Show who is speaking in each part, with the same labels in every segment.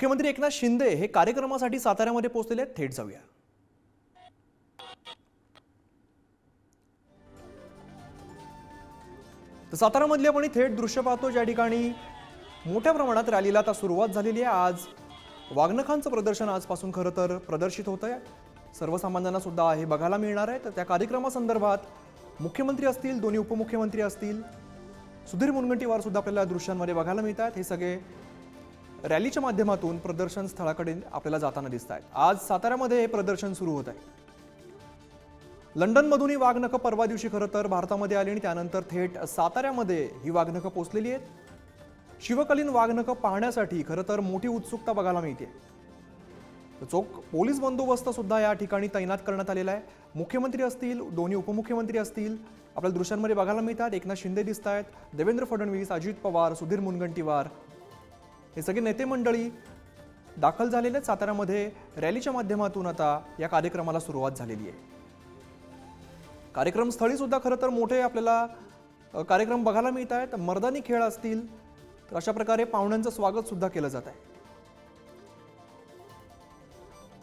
Speaker 1: मुख्यमंत्री एकनाथ शिंदे हे कार्यक्रमासाठी साताऱ्यामध्ये पोहोचलेले आहेत. थेट जाऊया. तर सातारामधली आपण थेट दृश्य पाहतो ज्या ठिकाणी मोठ्या प्रमाणात रॅलीला आता सुरुवात झालेली आहे. आज वाघनखांचं प्रदर्शन आजपासून खरं तर प्रदर्शित होत आहे सर्वसामान्यांना सुद्धा हे बघायला मिळणार आहे. तर त्या कार्यक्रमासंदर्भात मुख्यमंत्री असतील दोन्ही उपमुख्यमंत्री असतील सुधीर मुनगंटीवार सुद्धा आपल्याला दृश्यांमध्ये बघायला मिळत आहेत हे सगळे रॅलीच्या माध्यमातून प्रदर्शन स्थळाकडे आपल्याला जाताना दिसत आहेत. आज साताऱ्यामध्ये हे प्रदर्शन सुरू होत आहे. लंडनमधून ही वाघनखं परवा दिवशी खरं तर भारतामध्ये आली आणि त्यानंतर थेट साताऱ्यामध्ये ही वाघनखं पोचलेली आहेत. शिवकालीन वाघनखं पाहण्यासाठी खरं तर मोठी उत्सुकता बघायला मिळते. चोख पोलीस बंदोबस्त सुद्धा या ठिकाणी तैनात करण्यात आलेला आहे. मुख्यमंत्री असतील दोन्ही उपमुख्यमंत्री असतील आपल्या दृश्यांमध्ये बघायला मिळतात. एकनाथ शिंदे दिसत आहेत देवेंद्र फडणवीस अजित पवार सुधीर मुनगंटीवार हे सगळे नेते मंडळी दाखल झालेले साताऱ्यामध्ये रॅलीच्या माध्यमातून आता या कार्यक्रमाला सुरुवात झालेली आहे. कार्यक्रम स्थळी सुद्धा खरं तर मोठे आपल्याला कार्यक्रम बघायला मिळत आहेत. मर्दानी खेळ असतील तर अशा प्रकारे पाहुण्यांचं स्वागत सुद्धा केलं जात आहे.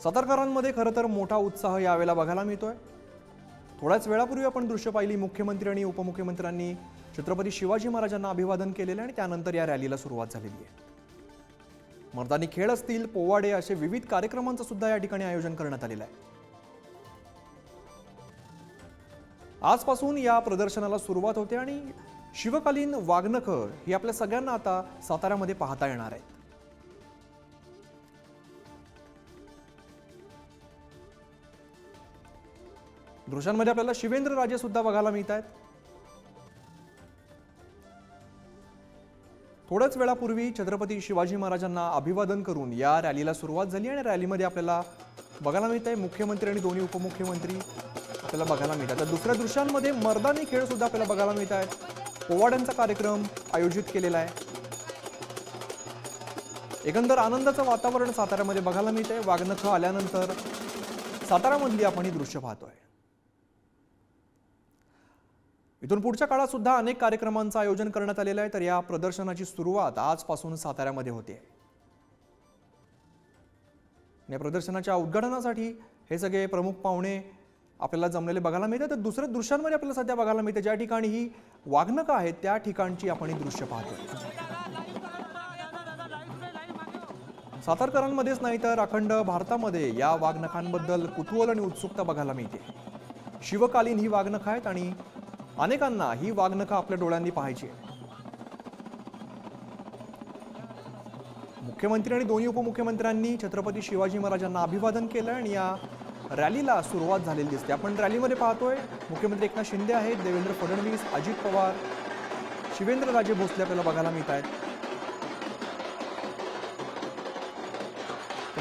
Speaker 1: सातारकरांमध्ये खरं तर मोठा उत्साह यावेळेला बघायला मिळतोय. थोड्याच वेळापूर्वी आपण दृश्य पाहिली. मुख्यमंत्री आणि उपमुख्यमंत्र्यांनी छत्रपती शिवाजी महाराजांना अभिवादन केलेलं आणि त्यानंतर या रॅलीला सुरुवात झालेली आहे. मर्दानी खेळ असतील पोवाडे असे विविध कार्यक्रमांचं सुद्धा या ठिकाणी आयोजन करण्यात आलेलं आहे. आजपासून या प्रदर्शनाला सुरुवात होते आणि शिवकालीन वाघनख ही आपल्या सगळ्यांना आता साताऱ्यामध्ये पाहता येणार आहेत. दृश्यांमध्ये आपल्याला शिवेंद्र राजे सुद्धा बघायला मिळत आहेत थोड्याच वेळापूर्वी छत्रपती शिवाजी महाराजांना अभिवादन करून या रॅलीला सुरुवात झाली आणि रॅलीमध्ये आपल्याला बघायला मिळत आहे मुख्यमंत्री आणि दोन्ही उपमुख्यमंत्री आपल्याला बघायला मिळतात. तर दुसऱ्या दृश्यांमध्ये मर्दानी खेळ सुद्धा आपल्याला बघायला मिळत आहेत पोवाड्यांचा कार्यक्रम आयोजित केलेला आहे. एकंदर आनंदाचं वातावरण साताऱ्यामध्ये बघायला मिळत आहे वाघनखं आल्यानंतर सातारामधली आपण ही दृश्य पाहतोय. इथून पुढच्या काळात सुद्धा अनेक कार्यक्रमांचं आयोजन करण्यात आलेलं आहे. तर या प्रदर्शनाची सुरुवात आजपासून साताऱ्यामध्ये होते. या प्रदर्शनाच्या उद्घाटनासाठी हे सगळे प्रमुख पाहुणे आपल्याला जमलेले बघायला मिळतात. तर दुसऱ्या दृश्यांमध्ये आपल्याला सध्या बघायला मिळते. ज्या ठिकाणी ही वाघनकं आहेत त्या ठिकाणची आपण ही दृश्य पाहतो. सातारकरांमध्येच नाही तर अखंड भारतामध्ये या वाघनखांबद्दल कुतूहल आणि उत्सुकता बघायला मिळते. शिवकालीन ही वाघनखं आहेत आणि अनेकांना ही वाघनखं आपल्या डोळ्यांनी पाहायची आहे. मुख्यमंत्री आणि दोन्ही उपमुख्यमंत्र्यांनी छत्रपती शिवाजी महाराजांना अभिवादन केलं आणि या रॅलीला सुरुवात झालेली दिसते आपण रॅलीमध्ये पाहतोय मुख्यमंत्री एकनाथ शिंदे आहेत देवेंद्र फडणवीस अजित पवार शिवेंद्र राजे भोसले आपल्याला बघायला मिळत आहेत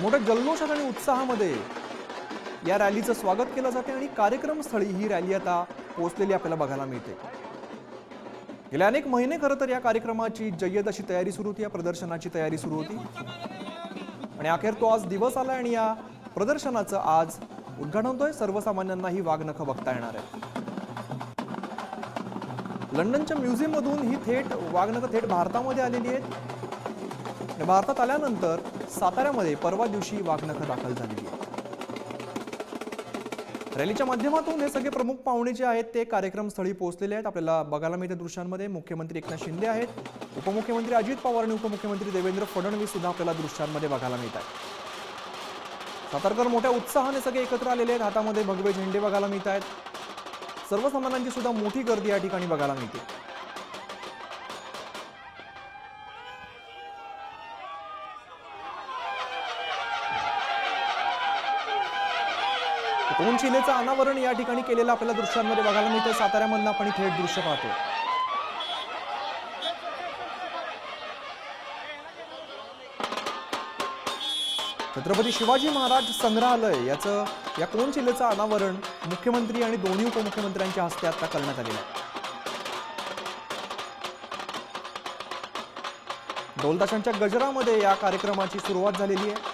Speaker 1: मोठ्या जल्लोषात आणि उत्साहामध्ये या रॅलीचं स्वागत केलं जाते आणि कार्यक्रमस्थळी ही रॅली आता पोहोचलेली आपल्याला बघायला मिळते. गेल्या अनेक महिने खरं तर या कार्यक्रमाची जय्यत अशी तयारी सुरू होती या प्रदर्शनाची तयारी सुरू होती. आणि अखेर तो आज दिवस आला आणि या प्रदर्शनाचं आज उद्घाटन होतोय. सर्वसामान्यांना ही वाघनखं बघता येणार आहे लंडनच्या म्युझियममधून ही थेट वाघनखं थेट भारतामध्ये आलेली आहेत. भारतात आल्यानंतर साताऱ्यामध्ये परवा दिवशी वाघनखं दाखल झालेली आहे. रॅलीच्या माध्यमातून हे सगळे प्रमुख पाहुणे जे आहेत ते कार्यक्रमस्थळी पोहोचलेले आहेत. आपल्याला बघायला मिळते दृश्यांमध्ये मुख्यमंत्री एकनाथ शिंदे आहेत. उपमुख्यमंत्री अजित पवार आणि उपमुख्यमंत्री देवेंद्र फडणवीस सुद्धा आपल्याला दृश्यांमध्ये बघायला मिळत आहेत. सातारकर मोठ्या उत्साहाने सगळे एकत्र आलेले आहेत. हातामध्ये भगवे झेंडे बघायला मिळत आहेत. सर्वसामान्यांची सुद्धा मोठी गर्दी या ठिकाणी बघायला मिळते. कोनशिलेचं अनावरण या ठिकाणी केलेलं आपल्याला दृश्यांमध्ये बघायला मिळतं साताऱ्यामधनं आपण थेट दृश्य पाहतो छत्रपती शिवाजी महाराज संग्रहालय याचं या कोण शिलेचं अनावरण मुख्यमंत्री आणि दोन्ही उपमुख्यमंत्र्यांच्या हस्ते आता करण्यात आलेलं आहे. ढोलताशांच्या गजरामध्ये या कार्यक्रमाची सुरुवात झालेली आहे.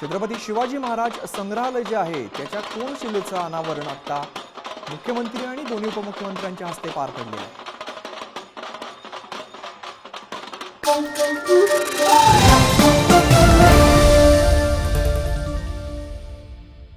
Speaker 1: छत्रपती शिवाजी महाराज संग्रहालय जे आहे त्याच्या कोनशिलेचं अनावरण आता? मुख्यमंत्री आणि दोन्ही उपमुख्यमंत्र्यांच्या हस्ते पार पडले. आहे